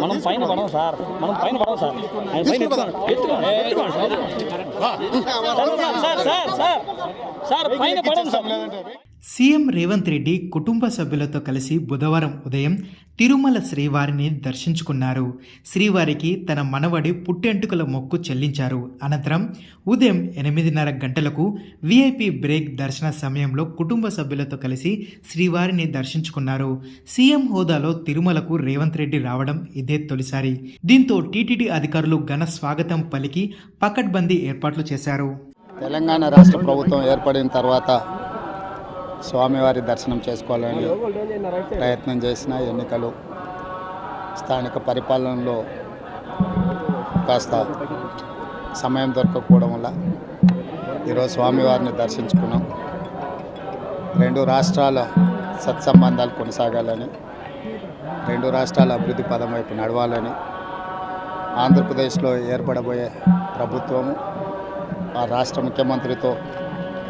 మనం పైన పడం సార్ మనం పైన పడం సార్ ఆయన పైన. సార్ సార్ సార్ సార్ పైన పడం సార్ సీఎం రేవంత్ రెడ్డి కుటుంబ సభ్యులతో కలిసి బుధవారం ఉదయం తిరుమల శ్రీవారిని దర్శించుకున్నారు. శ్రీవారికి తన మనవడి పుట్టెంటుకల మొక్కు చెల్లించారు. అనంతరం ఉదయం ఎనిమిదిన్నర గంటలకు విఐపి బ్రేక్ దర్శన సమయంలో కుటుంబ సభ్యులతో కలిసి శ్రీవారిని దర్శించుకున్నారు. సీఎం హోదాలో తిరుమలకు రేవంత్ రెడ్డి రావడం ఇదే తొలిసారి. దీంతో టీటీడీ అధికారులు ఘన స్వాగతం పలికి పకడ్బందీ ఏర్పాట్లు చేశారు. తెలంగాణ రాష్ట్ర ప్రభుత్వం ఏర్పడిన తర్వాత స్వామివారి దర్శనం చేసుకోవాలని ప్రయత్నం చేసిన ఎన్నికలు స్థానిక పరిపాలనలో కాస్త సమయం దొరకకపోవడం వల్ల ఈరోజు స్వామివారిని దర్శించుకున్నాం. రెండు రాష్ట్రాల సత్సంబంధాలు కొనసాగాలని రెండు రాష్ట్రాల అభివృద్ధి పదం వైపు నడవాలని ఆంధ్రప్రదేశ్లో ఏర్పడబోయే ప్రభుత్వము ఆ రాష్ట్ర ముఖ్యమంత్రితో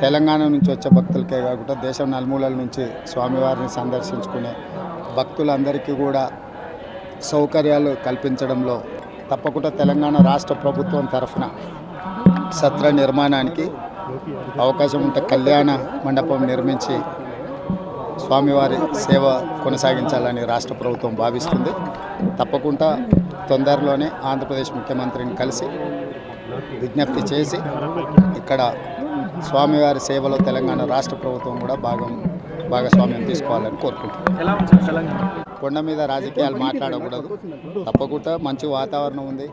తెలంగాణ నుంచి వచ్చే భక్తులకే కాకుండా దేశం నలుమూలల నుంచి స్వామివారిని సందర్శించుకునే భక్తులందరికీ కూడా సౌకర్యాలు కల్పించడంలో తప్పకుండా తెలంగాణ రాష్ట్ర ప్రభుత్వం తరఫున సత్ర నిర్మాణానికి అవకాశం ఉంటే కళ్యాణ మండపం నిర్మించి స్వామివారి సేవ కొనసాగించాలని రాష్ట్ర ప్రభుత్వం భావిస్తుంది. తప్పకుండా తొందరలోనే ఆంధ్రప్రదేశ్ ముఖ్యమంత్రిని కలిసి విజ్ఞప్తి చేసి ఇక్కడ స్వామివారి సేవలో తెలంగాణ రాష్ట్ర ప్రభుత్వం కూడా భాగం భాగస్వామ్యం తీసుకోవాలని కోరుకుంటున్నాను కొండ మీద రాజకీయాలు మాట్లాడకూడదు. తప్పకుండా మంచి వాతావరణం ఉంది.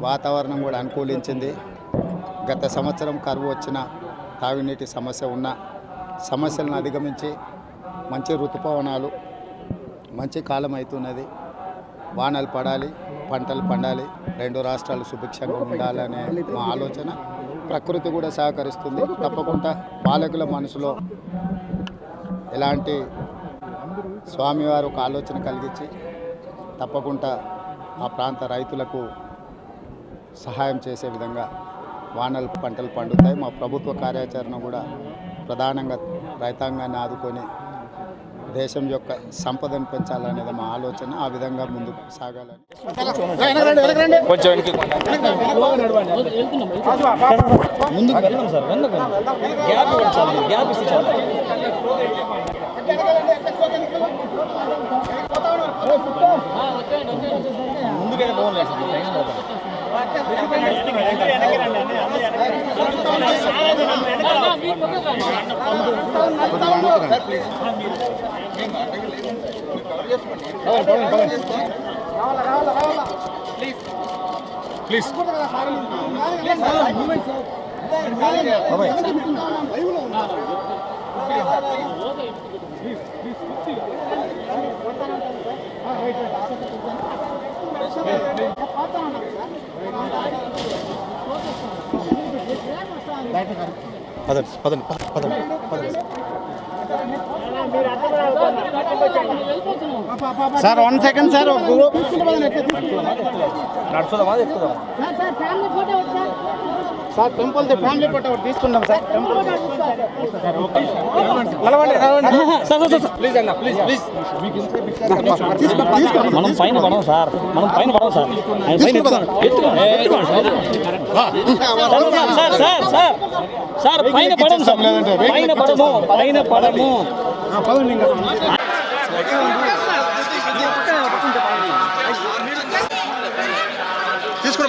వాతావరణం కూడా అనుకూలించింది. గత సంవత్సరం కరువు వచ్చిన తాగునీటి సమస్య ఉన్న సమస్యలను అధిగమించి మంచి ఋతుపవనాలు మంచి కాలం అవుతున్నది. వానలు పడాలి పంటలు పండాలి. రెండు రాష్ట్రాలు సుభిక్షంగా ఉండాలనే మా ఆలోచన. ప్రకృతి కూడా సహకరిస్తుంది. తప్పకుండా పాలకుల మనసులో ఎలాంటి స్వామివారు ఒక ఆలోచన కలిగించి తప్పకుండా ఆ ప్రాంత రైతులకు సహాయం చేసే విధంగా వానలు పంటలు పండుతాయి. మా ప్రభుత్వ కార్యాచరణ కూడా ప్రధానంగా రైతాంగాన్ని ఆదుకొని దేశం యొక్క సంపదను పెంచాలనేది మా ఆలోచన. ఆ విధంగా ముందుకు సాగాలని. కొంచెం వెనక్కి ముందుకు వెళ్దాం సార్ ప్లీజ్ వెళ్దాం బాగుంది సార్ టెన్షన్ పడకండి. సార్ వన్ సెకండ్ సార్ నడుచుదామా ఎక్కుదామా సార్ టెంపుల్ ఫ్యామిలీ ఫోటో ఒకటి తీసుకుందాం సార్. టెంపుల్ మనం పైన పడం సార్. మనం పైన పడం సార్. పైన. ఎత్తుకోండి. Sir. Sir sir sir sir. పైన సార్. పైన పడము పైన పడము. తీసుకుని